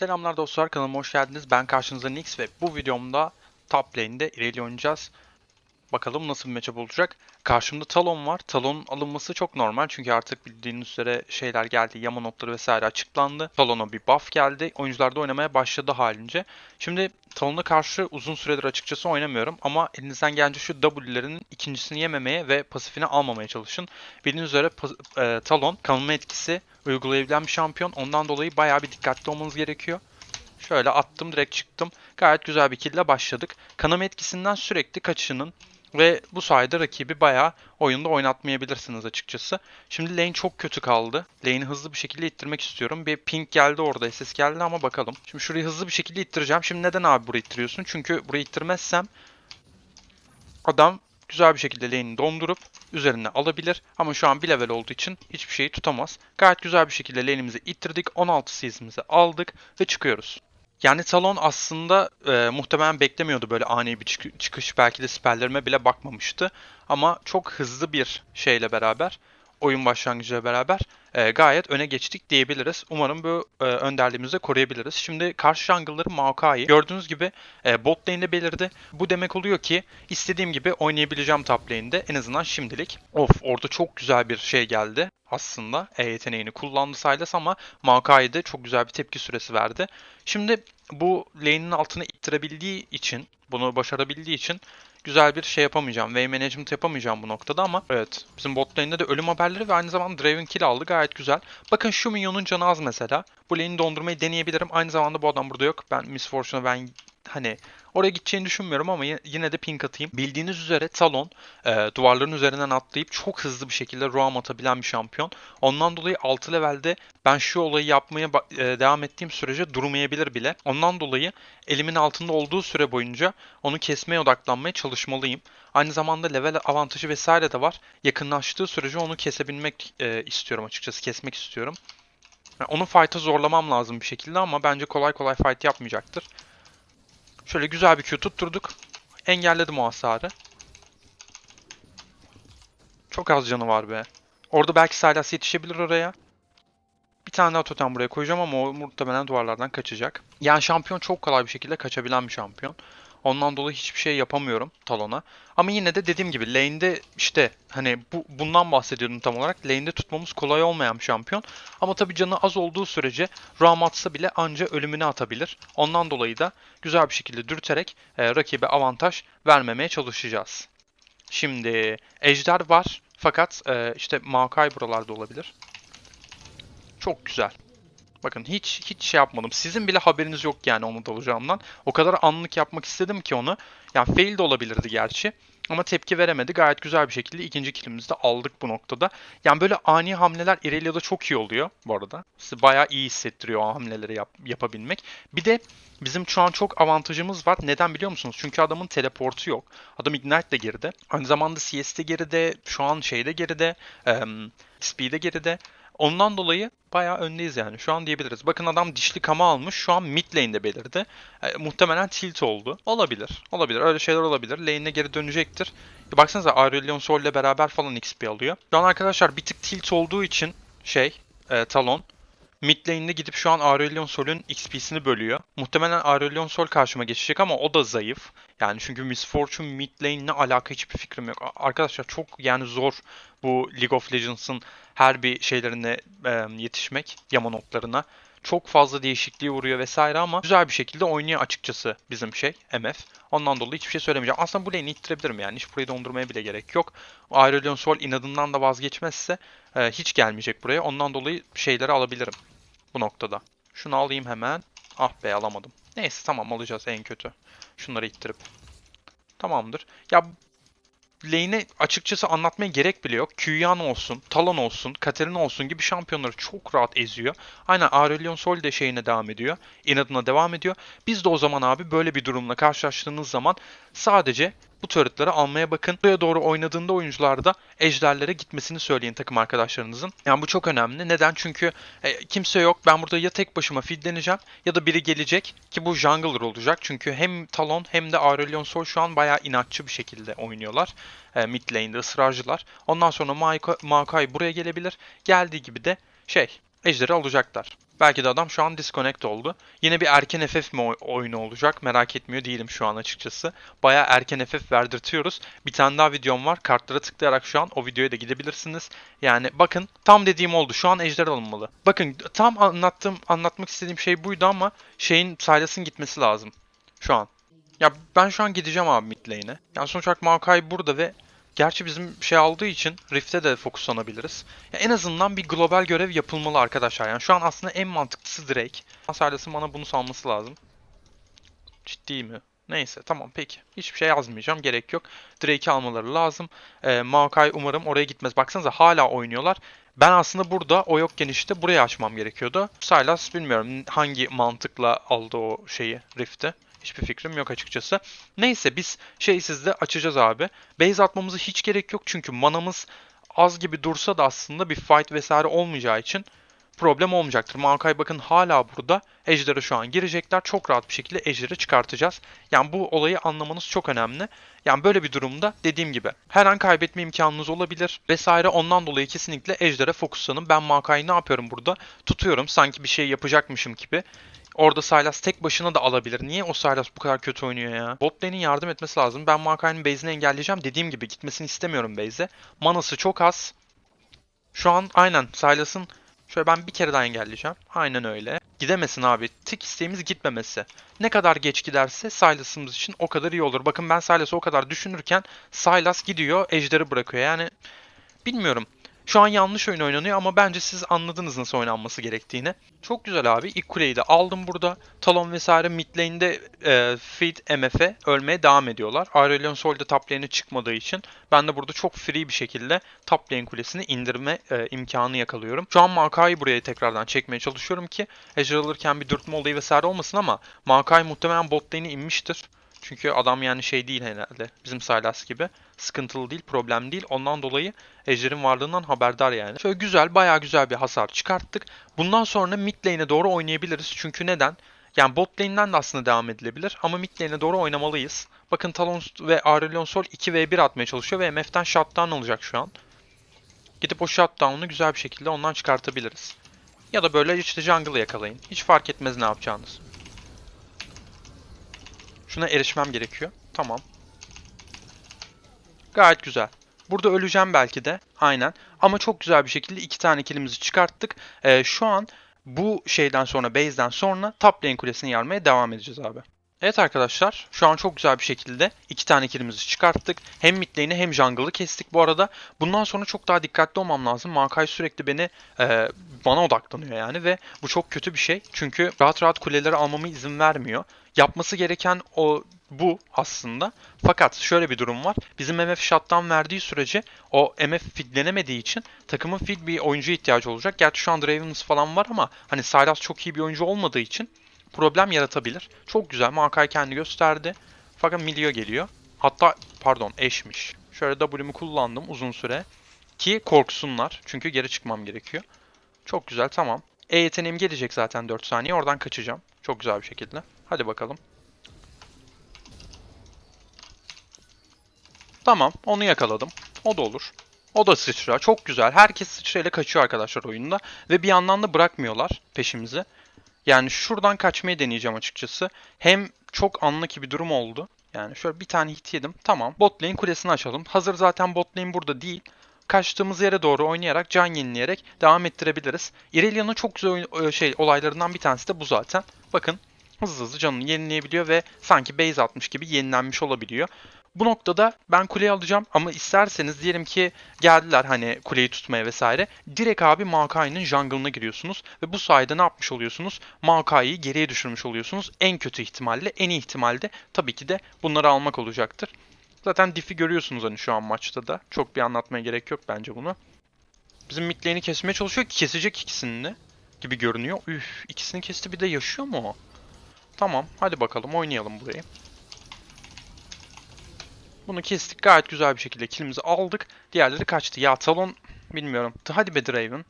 Selamlar dostlar kanalıma hoş geldiniz. Ben karşınızda Nix ve bu videomda top lane'de Irelia oynayacağız. Bakalım nasıl bir matchup olacak. Karşımda Talon var. Talon'un alınması çok normal çünkü artık bildiğiniz üzere şeyler geldi. Yama notları vesaire açıklandı. Talon'a bir buff geldi. Oyuncular da oynamaya başladı halince. Şimdi Talon'a karşı uzun süredir açıkçası oynamıyorum ama elinizden gelince şu W'lerinin ikincisini yememeye ve pasifini almamaya çalışın. Bildiğiniz üzere e, Talon kanılma etkisi uygulayabilen bir şampiyon. Ondan dolayı bayağı bir dikkatli olmanız gerekiyor. Şöyle attım direkt çıktım. Gayet güzel bir kille başladık. Kanama etkisinden sürekli kaçının ve bu sayede rakibi bayağı oyunda oynatmayabilirsiniz açıkçası. Şimdi lane çok kötü kaldı. Lane'i hızlı bir şekilde ittirmek istiyorum. Bir ping geldi orada, SS geldi ama bakalım. Şimdi şurayı hızlı bir şekilde ittireceğim. Şimdi neden abi burayı ittiriyorsun? Çünkü burayı ittirmezsem adam güzel bir şekilde lane'i dondurup üzerine alabilir. Ama şu an bir level olduğu için hiçbir şeyi tutamaz. Gayet güzel bir şekilde lane'imizi ittirdik. 16 season'imizi aldık ve çıkıyoruz. Yani Talon aslında e, muhtemelen beklemiyordu böyle ani bir çık- çıkış. Belki de siperlerime bile bakmamıştı. Ama çok hızlı bir şeyle beraber, oyun başlangıcıyla beraber e, gayet öne geçtik diyebiliriz. Umarım bu e, önderliğimizi de koruyabiliriz. Şimdi karşı jungle'ları Maokai. Gördüğünüz gibi e, bot lane'de belirdi. Bu demek oluyor ki istediğim gibi oynayabileceğim top lane'de en azından şimdilik. Of orada çok güzel bir şey geldi aslında. E yeteneğini kullandı Sylas ama Maokai de çok güzel bir tepki süresi verdi. Şimdi bu lane'in altına ittirebildiği için, bunu başarabildiği için güzel bir şey yapamayacağım. Wave management yapamayacağım bu noktada ama evet bizim bot lane'de de ölüm haberleri ve aynı zamanda Draven kill aldı gayet güzel. Bakın şu minyonun canı az mesela. Bu lane'i dondurmayı deneyebilirim. Aynı zamanda bu adam burada yok. Ben Miss Fortune'a ben hani oraya gideceğini düşünmüyorum ama yine de ping atayım. Bildiğiniz üzere Talon e, duvarların üzerinden atlayıp çok hızlı bir şekilde roam atabilen bir şampiyon. Ondan dolayı 6 levelde ben şu olayı yapmaya e, devam ettiğim sürece durmayabilir bile. Ondan dolayı elimin altında olduğu süre boyunca onu kesmeye odaklanmaya çalışmalıyım. Aynı zamanda level avantajı vesaire de var. Yakınlaştığı sürece onu kesebilmek e, istiyorum açıkçası. Kesmek istiyorum. Yani onu fight'a zorlamam lazım bir şekilde ama bence kolay kolay fight yapmayacaktır. Şöyle güzel bir Q tutturduk. Engelledim o hasarı. Çok az canı var be. Orada belki Sylas yetişebilir oraya. Bir tane daha totem buraya koyacağım ama o muhtemelen duvarlardan kaçacak. Yani şampiyon çok kolay bir şekilde kaçabilen bir şampiyon. Ondan dolayı hiçbir şey yapamıyorum Talon'a. Ama yine de dediğim gibi lane'de işte hani bu bundan bahsediyordum tam olarak. Lane'de tutmamız kolay olmayan bir şampiyon. Ama tabii canı az olduğu sürece Ram atsa bile anca ölümüne atabilir. Ondan dolayı da güzel bir şekilde dürterek e, rakibe avantaj vermemeye çalışacağız. Şimdi Ejder var fakat e, işte Maokai buralarda olabilir. Çok güzel. Bakın hiç hiç şey yapmadım. Sizin bile haberiniz yok yani onu dalacağımdan. O kadar anlık yapmak istedim ki onu. Yani fail de olabilirdi gerçi. Ama tepki veremedi. Gayet güzel bir şekilde ikinci killimizi de aldık bu noktada. Yani böyle ani hamleler Irelia'da çok iyi oluyor bu arada. Sizi bayağı iyi hissettiriyor o hamleleri yap- yapabilmek. Bir de bizim şu an çok avantajımız var. Neden biliyor musunuz? Çünkü adamın teleportu yok. Adam Ignite de geride. Aynı zamanda CS de geride. Şu an şeyde geride. Um, XP de geride. Ondan dolayı bayağı öndeyiz yani. Şu an diyebiliriz. Bakın adam dişli kama almış. Şu an mid lane'de belirdi. E, muhtemelen tilt oldu. Olabilir. Olabilir. Öyle şeyler olabilir. Lane'e geri dönecektir. E, baksanıza Aurelion Sol ile beraber falan XP alıyor. Şu an arkadaşlar bir tık tilt olduğu için şey e, Talon mid lane'de gidip şu an Aurelion Sol'ün XP'sini bölüyor. Muhtemelen Aurelion Sol karşıma geçecek ama o da zayıf. Yani çünkü Miss Fortune mid lane ne alaka hiçbir fikrim yok. Arkadaşlar çok yani zor bu League of Legends'ın her bir şeylerine e, yetişmek, yama notlarına. Çok fazla değişikliği vuruyor vesaire ama güzel bir şekilde oynuyor açıkçası bizim şey MF. Ondan dolayı hiçbir şey söylemeyeceğim. Aslında bu lane'i ittirebilirim yani. Hiç burayı dondurmaya bile gerek yok. Aurelion Sol inadından da vazgeçmezse e, hiç gelmeyecek buraya. Ondan dolayı şeyleri alabilirim bu noktada. Şunu alayım hemen. Ah be alamadım. Neyse tamam alacağız en kötü. Şunları ittirip. Tamamdır. Ya lane'e açıkçası anlatmaya gerek bile yok. Qyan olsun, Talon olsun, Katarina olsun gibi şampiyonları çok rahat eziyor. Aynen Aurelion Sol de şeyine devam ediyor. İnadına devam ediyor. Biz de o zaman abi böyle bir durumla karşılaştığınız zaman sadece bu turretları almaya bakın. Buraya doğru oynadığında oyuncularda ejderlere gitmesini söyleyin takım arkadaşlarınızın. Yani bu çok önemli. Neden? Çünkü e, kimse yok. Ben burada ya tek başıma feedleneceğim ya da biri gelecek ki bu jungler olacak. Çünkü hem Talon hem de Aurelion Sol şu an bayağı inatçı bir şekilde oynuyorlar. E, mid lane'de ısrarcılar. Ondan sonra Maokai- buraya gelebilir. Geldiği gibi de şey ejderi alacaklar. Belki de adam şu an disconnect oldu. Yine bir erken FF mi oy- oyunu olacak merak etmiyor değilim şu an açıkçası. Baya erken FF verdirtiyoruz. Bir tane daha videom var. Kartlara tıklayarak şu an o videoya da gidebilirsiniz. Yani bakın tam dediğim oldu. Şu an ejder alınmalı. Bakın tam anlattığım anlatmak istediğim şey buydu ama şeyin Sylas'ın gitmesi lazım. Şu an. Ya ben şu an gideceğim abi mid lane'e. Yani sonuç olarak Maokai burada ve gerçi bizim şey aldığı için Rift'e de fokuslanabiliriz. Ya en azından bir global görev yapılmalı arkadaşlar. Yani şu an aslında en mantıklısı Drake. Sylas'ın bana bunu salması lazım. Ciddi mi? Neyse tamam peki. Hiçbir şey yazmayacağım. Gerek yok. Drake'i almaları lazım. Ee, Maokai umarım oraya gitmez. Baksanıza hala oynuyorlar. Ben aslında burada o yokken işte buraya açmam gerekiyordu. Sylas bilmiyorum hangi mantıkla aldı o şeyi Rift'i. Hiçbir fikrim yok açıkçası. Neyse biz şeysiz de açacağız abi. Base atmamıza hiç gerek yok çünkü manamız az gibi dursa da aslında bir fight vesaire olmayacağı için problem olmayacaktır. Maokai bakın hala burada. Ejder'e şu an girecekler. Çok rahat bir şekilde Ejder'i çıkartacağız. Yani bu olayı anlamanız çok önemli. Yani böyle bir durumda dediğim gibi her an kaybetme imkanınız olabilir vesaire. Ondan dolayı kesinlikle Ejder'e fokuslanın. Ben Maokai'yi ne yapıyorum burada? Tutuyorum sanki bir şey yapacakmışım gibi. Orada Sylas tek başına da alabilir. Niye o Sylas bu kadar kötü oynuyor ya? Lane'in yardım etmesi lazım. Ben Maokai'nin base'ini engelleyeceğim. Dediğim gibi gitmesini istemiyorum base'e. Manası çok az. Şu an aynen Sylas'ın Şöyle ben bir kere daha engelleyeceğim. Aynen öyle. Gidemesin abi. Tek isteğimiz gitmemesi. Ne kadar geç giderse Sylas'ımız için o kadar iyi olur. Bakın ben Sylas'ı o kadar düşünürken Sylas gidiyor, Ejder'i bırakıyor. Yani bilmiyorum. Şu an yanlış oyun oynanıyor ama bence siz anladınız nasıl oynanması gerektiğini. Çok güzel abi. İlk kuleyi de aldım burada. Talon vesaire mid lane'de e, feed MF'e ölmeye devam ediyorlar. Aurelion Sol de top lane'e çıkmadığı için ben de burada çok free bir şekilde top lane kulesini indirme e, imkanı yakalıyorum. Şu an Maokai'yi buraya tekrardan çekmeye çalışıyorum ki Ejder alırken bir dürtme olayı vesaire olmasın ama Maokai muhtemelen bot lane'e inmiştir. Çünkü adam yani şey değil herhalde. Bizim Sylas gibi. Sıkıntılı değil, problem değil. Ondan dolayı Ejder'in varlığından haberdar yani. Şöyle güzel, bayağı güzel bir hasar çıkarttık. Bundan sonra mid lane'e doğru oynayabiliriz. Çünkü neden? Yani bot lane'den de aslında devam edilebilir ama mid lane'e doğru oynamalıyız. Bakın Talon ve Aurelion Sol 2v1 atmaya çalışıyor ve MF'den shutdown olacak şu an. Gidip o shutdown'u güzel bir şekilde ondan çıkartabiliriz. Ya da böyle işte jungle'ı yakalayın. Hiç fark etmez ne yapacağınız. Şuna erişmem gerekiyor. Tamam. Gayet güzel. Burada öleceğim belki de. Aynen. Ama çok güzel bir şekilde iki tane kilimizi çıkarttık. Ee, şu an bu şeyden sonra, base'den sonra top lane kulesini yarmaya devam edeceğiz abi. Evet arkadaşlar, şu an çok güzel bir şekilde iki tane killimizi çıkarttık. Hem mid lane'i hem jungle'ı kestik bu arada. Bundan sonra çok daha dikkatli olmam lazım. Makai sürekli beni e, bana odaklanıyor yani ve bu çok kötü bir şey. Çünkü rahat rahat kuleleri almama izin vermiyor. Yapması gereken o bu aslında. Fakat şöyle bir durum var. Bizim MF shutdown verdiği sürece o MF feedlenemediği için takımın feed bir oyuncuya ihtiyacı olacak. Gerçi şu an Ravens falan var ama hani Sylas çok iyi bir oyuncu olmadığı için problem yaratabilir. Çok güzel. Makai kendi gösterdi. Fakat Milio geliyor. Hatta pardon eşmiş. Şöyle W'mu kullandım uzun süre. Ki korksunlar. Çünkü geri çıkmam gerekiyor. Çok güzel tamam. E yeteneğim gelecek zaten 4 saniye. Oradan kaçacağım. Çok güzel bir şekilde. Hadi bakalım. Tamam onu yakaladım. O da olur. O da sıçra. Çok güzel. Herkes sıçrayla kaçıyor arkadaşlar oyunda. Ve bir yandan da bırakmıyorlar peşimizi. Yani şuradan kaçmayı deneyeceğim açıkçası. Hem çok anlaki bir durum oldu. Yani şöyle bir tane hit yedim. Tamam. Bot kulesini açalım. Hazır zaten bot burada değil. Kaçtığımız yere doğru oynayarak, can yenileyerek devam ettirebiliriz. Irelia'nın çok güzel şey olaylarından bir tanesi de bu zaten. Bakın hızlı hızlı canını yenileyebiliyor ve sanki base atmış gibi yenilenmiş olabiliyor. Bu noktada ben kuleyi alacağım ama isterseniz diyelim ki geldiler hani kuleyi tutmaya vesaire. Direkt abi Maokai'nin jungle'ına giriyorsunuz ve bu sayede ne yapmış oluyorsunuz? Maokai'yi geriye düşürmüş oluyorsunuz. En kötü ihtimalle, en iyi ihtimalde tabii ki de bunları almak olacaktır. Zaten diff'i görüyorsunuz hani şu an maçta da. Çok bir anlatmaya gerek yok bence bunu. Bizim mid kesmeye çalışıyor. Kesecek ikisini de gibi görünüyor. Üf, ikisini kesti bir de yaşıyor mu o? Tamam, hadi bakalım oynayalım burayı. Bunu kestik gayet güzel bir şekilde killimizi aldık. Diğerleri kaçtı. Ya Talon bilmiyorum. Hadi be Draven.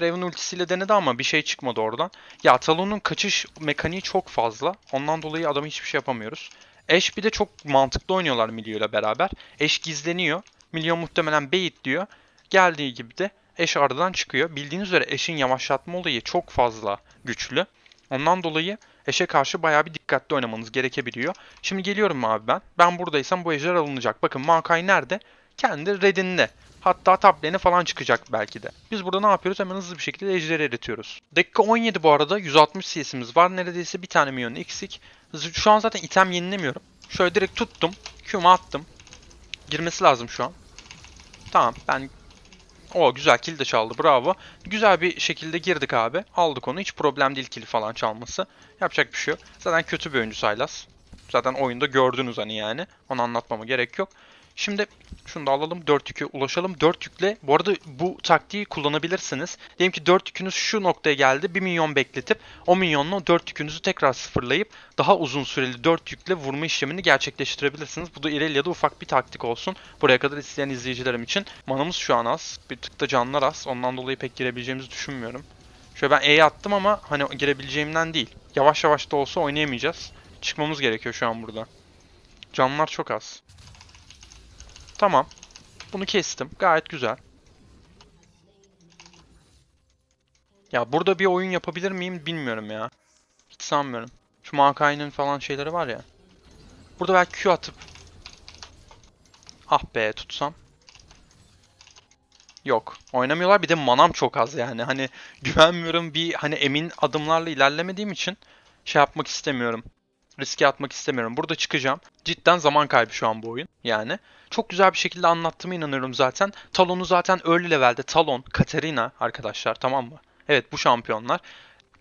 Draven ultisiyle denedi ama bir şey çıkmadı oradan. Ya Talon'un kaçış mekaniği çok fazla. Ondan dolayı adamı hiçbir şey yapamıyoruz. Ashe bir de çok mantıklı oynuyorlar Milio ile beraber. Ashe gizleniyor. Milio muhtemelen bait diyor. Geldiği gibi de Eş aradan çıkıyor. Bildiğiniz üzere eşin yavaşlatma olayı çok fazla güçlü. Ondan dolayı eşe karşı bayağı bir dikkatli oynamanız gerekebiliyor. Şimdi geliyorum abi ben. Ben buradaysam bu ejder alınacak. Bakın Makai nerede? Kendi redinde. Hatta lane'e falan çıkacak belki de. Biz burada ne yapıyoruz? Hemen hızlı bir şekilde ejderi eritiyoruz. Dakika 17 bu arada. 160 CS'imiz var. Neredeyse bir tane milyon eksik. Şu an zaten item yenilemiyorum. Şöyle direkt tuttum. Q'mu attım. Girmesi lazım şu an. Tamam ben... O güzel kill de çaldı bravo. Güzel bir şekilde girdik abi. Aldık onu. Hiç problem değil kill falan çalması. Yapacak bir şey yok. Zaten kötü bir oyuncu Sylas. Zaten oyunda gördünüz hani yani. Onu anlatmama gerek yok. Şimdi şunu da alalım. 4 yükü ulaşalım. 4 yükle bu arada bu taktiği kullanabilirsiniz. Diyelim ki 4 yükünüz şu noktaya geldi. 1 milyon bekletip o milyonla o 4 yükünüzü tekrar sıfırlayıp daha uzun süreli 4 yükle vurma işlemini gerçekleştirebilirsiniz. Bu da İrelia'da ufak bir taktik olsun. Buraya kadar izleyen izleyicilerim için. Manamız şu an az. Bir tık da canlar az. Ondan dolayı pek girebileceğimizi düşünmüyorum. Şöyle ben E'ye attım ama hani girebileceğimden değil. Yavaş yavaş da olsa oynayamayacağız. Çıkmamız gerekiyor şu an burada. Canlar çok az. Tamam. Bunu kestim. Gayet güzel. Ya burada bir oyun yapabilir miyim bilmiyorum ya. Hiç sanmıyorum. Şu Makai'nin falan şeyleri var ya. Burada belki Q atıp Ah be tutsam. Yok. Oynamıyorlar. Bir de manam çok az yani. Hani güvenmiyorum bir hani emin adımlarla ilerlemediğim için şey yapmak istemiyorum. Riske atmak istemiyorum. Burada çıkacağım. Cidden zaman kaybı şu an bu oyun. Yani. Çok güzel bir şekilde anlattığıma inanıyorum zaten. Talon'u zaten early levelde. Talon, Katarina arkadaşlar tamam mı? Evet bu şampiyonlar.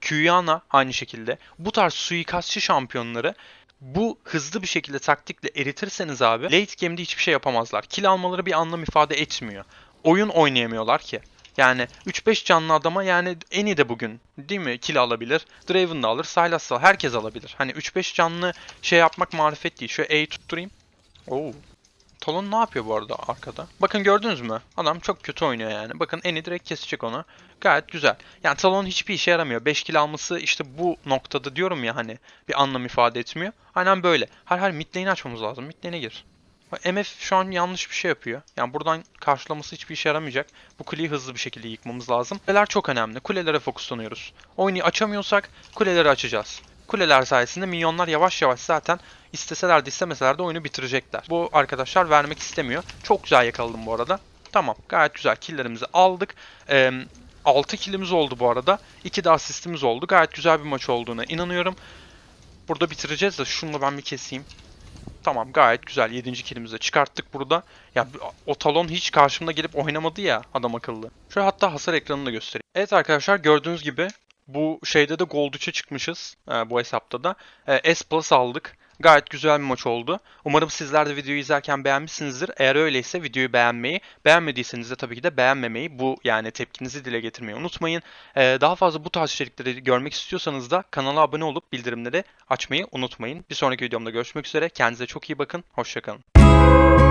Qiyana aynı şekilde. Bu tarz suikastçı şampiyonları bu hızlı bir şekilde taktikle eritirseniz abi late game'de hiçbir şey yapamazlar. Kill almaları bir anlam ifade etmiyor. Oyun oynayamıyorlar ki. Yani 3-5 canlı adama yani Eni de bugün değil mi kill alabilir. Draven da alır, Sylas da alır, herkes alabilir. Hani 3-5 canlı şey yapmak marifet değil. Şu E'yi tutturayım. Oo. Talon ne yapıyor bu arada arkada? Bakın gördünüz mü? Adam çok kötü oynuyor yani. Bakın Eni direkt kesecek onu. Gayet güzel. Yani Talon hiçbir işe yaramıyor. 5 kill alması işte bu noktada diyorum ya hani bir anlam ifade etmiyor. Aynen böyle. Hayır hayır mid lane'i açmamız lazım. Mid lane'e gir. MF şu an yanlış bir şey yapıyor. Yani buradan karşılaması hiçbir işe yaramayacak. Bu kuleyi hızlı bir şekilde yıkmamız lazım. Kuleler çok önemli. Kulelere fokuslanıyoruz. Oyunu açamıyorsak kuleleri açacağız. Kuleler sayesinde minyonlar yavaş yavaş zaten isteseler de istemeseler de oyunu bitirecekler. Bu arkadaşlar vermek istemiyor. Çok güzel yakaladım bu arada. Tamam gayet güzel killlerimizi aldık. Ee, 6 killimiz oldu bu arada. 2 de asistimiz oldu. Gayet güzel bir maç olduğuna inanıyorum. Burada bitireceğiz de şunu ben bir keseyim. Tamam gayet güzel. 7. kilimizi çıkarttık burada. Ya o talon hiç karşımda gelip oynamadı ya adam akıllı. Şöyle hatta hasar ekranını da göstereyim. Evet arkadaşlar gördüğünüz gibi bu şeyde de Gold 3'e çıkmışız. e, bu hesapta da. E, S Plus aldık. Gayet güzel bir maç oldu. Umarım sizler de videoyu izlerken beğenmişsinizdir. Eğer öyleyse videoyu beğenmeyi, beğenmediyseniz de tabii ki de beğenmemeyi, bu yani tepkinizi dile getirmeyi unutmayın. Ee, daha fazla bu tarz içerikleri görmek istiyorsanız da kanala abone olup bildirimleri açmayı unutmayın. Bir sonraki videomda görüşmek üzere. Kendinize çok iyi bakın. Hoşçakalın.